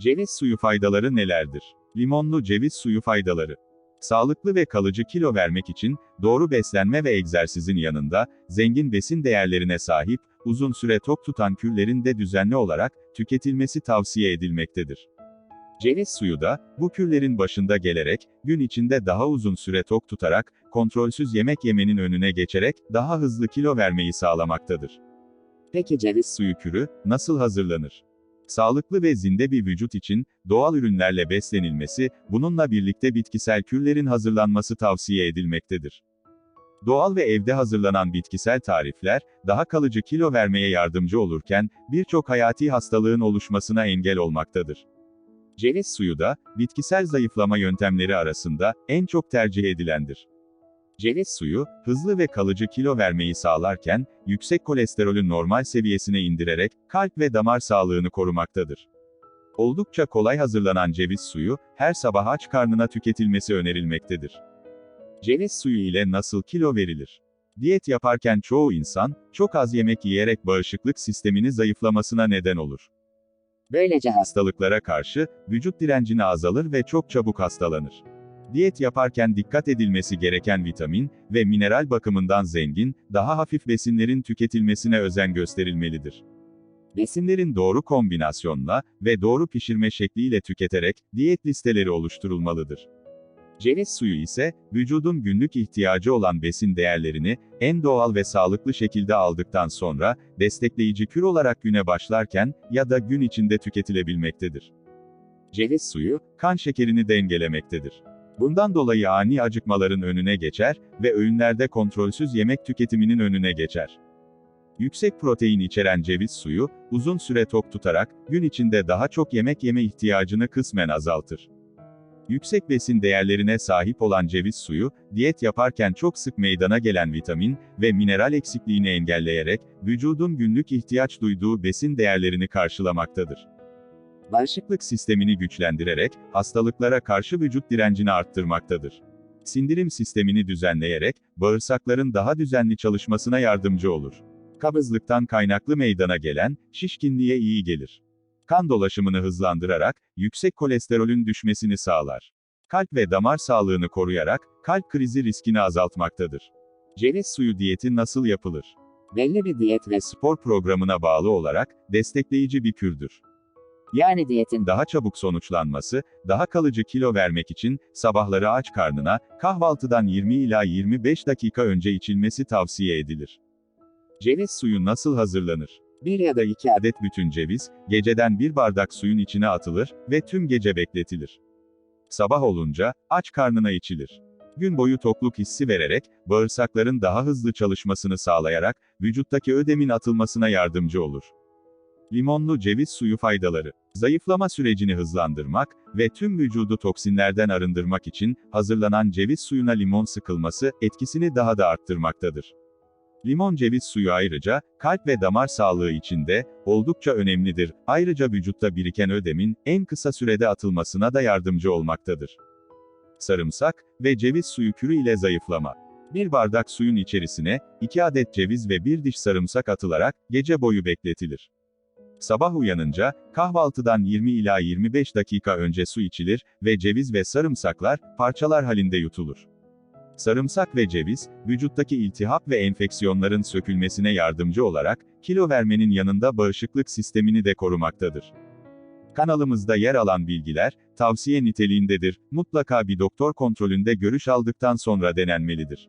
Ceviz suyu faydaları nelerdir? Limonlu ceviz suyu faydaları. Sağlıklı ve kalıcı kilo vermek için, doğru beslenme ve egzersizin yanında, zengin besin değerlerine sahip, uzun süre tok tutan kürlerin de düzenli olarak, tüketilmesi tavsiye edilmektedir. Ceviz suyu da, bu kürlerin başında gelerek, gün içinde daha uzun süre tok tutarak, kontrolsüz yemek yemenin önüne geçerek, daha hızlı kilo vermeyi sağlamaktadır. Peki ceviz suyu kürü, nasıl hazırlanır? Sağlıklı ve zinde bir vücut için, doğal ürünlerle beslenilmesi, bununla birlikte bitkisel kürlerin hazırlanması tavsiye edilmektedir. Doğal ve evde hazırlanan bitkisel tarifler, daha kalıcı kilo vermeye yardımcı olurken, birçok hayati hastalığın oluşmasına engel olmaktadır. Ceviz suyu da, bitkisel zayıflama yöntemleri arasında, en çok tercih edilendir. Ceviz suyu, hızlı ve kalıcı kilo vermeyi sağlarken, yüksek kolesterolü normal seviyesine indirerek, kalp ve damar sağlığını korumaktadır. Oldukça kolay hazırlanan ceviz suyu, her sabah aç karnına tüketilmesi önerilmektedir. Ceviz suyu ile nasıl kilo verilir? Diyet yaparken çoğu insan, çok az yemek yiyerek bağışıklık sistemini zayıflamasına neden olur. Böylece hastalıklara karşı, vücut direncini azalır ve çok çabuk hastalanır. Diyet yaparken dikkat edilmesi gereken vitamin ve mineral bakımından zengin, daha hafif besinlerin tüketilmesine özen gösterilmelidir. Besinlerin doğru kombinasyonla ve doğru pişirme şekliyle tüketerek diyet listeleri oluşturulmalıdır. Ceviz suyu ise, vücudun günlük ihtiyacı olan besin değerlerini, en doğal ve sağlıklı şekilde aldıktan sonra, destekleyici kür olarak güne başlarken, ya da gün içinde tüketilebilmektedir. Ceviz suyu, kan şekerini dengelemektedir. Bundan dolayı ani acıkmaların önüne geçer ve öğünlerde kontrolsüz yemek tüketiminin önüne geçer. Yüksek protein içeren ceviz suyu, uzun süre tok tutarak, gün içinde daha çok yemek yeme ihtiyacını kısmen azaltır. Yüksek besin değerlerine sahip olan ceviz suyu, diyet yaparken çok sık meydana gelen vitamin ve mineral eksikliğini engelleyerek, vücudun günlük ihtiyaç duyduğu besin değerlerini karşılamaktadır. Bağışıklık sistemini güçlendirerek, hastalıklara karşı vücut direncini arttırmaktadır. Sindirim sistemini düzenleyerek, bağırsakların daha düzenli çalışmasına yardımcı olur. Kabızlıktan kaynaklı meydana gelen, şişkinliğe iyi gelir. Kan dolaşımını hızlandırarak, yüksek kolesterolün düşmesini sağlar. Kalp ve damar sağlığını koruyarak, kalp krizi riskini azaltmaktadır. Ceviz suyu diyeti nasıl yapılır? Belli bir diyet ve spor programına bağlı olarak, destekleyici bir kürdür. Yani diyetin daha çabuk sonuçlanması, daha kalıcı kilo vermek için, sabahları aç karnına, kahvaltıdan 20 ila 25 dakika önce içilmesi tavsiye edilir. Ceviz suyu nasıl hazırlanır? Bir ya da iki adet bütün ceviz, geceden bir bardak suyun içine atılır ve tüm gece bekletilir. Sabah olunca, aç karnına içilir. Gün boyu tokluk hissi vererek, bağırsakların daha hızlı çalışmasını sağlayarak, vücuttaki ödemin atılmasına yardımcı olur. Limonlu ceviz suyu faydaları. Zayıflama sürecini hızlandırmak ve tüm vücudu toksinlerden arındırmak için hazırlanan ceviz suyuna limon sıkılması etkisini daha da arttırmaktadır. Limon ceviz suyu ayrıca kalp ve damar sağlığı için de oldukça önemlidir. Ayrıca vücutta biriken ödemin en kısa sürede atılmasına da yardımcı olmaktadır. Sarımsak ve ceviz suyu kürü ile zayıflama. Bir bardak suyun içerisine 2 adet ceviz ve bir diş sarımsak atılarak gece boyu bekletilir. Sabah uyanınca, kahvaltıdan 20 ila 25 dakika önce su içilir ve ceviz ve sarımsaklar, parçalar halinde yutulur. Sarımsak ve ceviz, vücuttaki iltihap ve enfeksiyonların sökülmesine yardımcı olarak, kilo vermenin yanında bağışıklık sistemini de korumaktadır. Kanalımızda yer alan bilgiler, tavsiye niteliğindedir, mutlaka bir doktor kontrolünde görüş aldıktan sonra denenmelidir.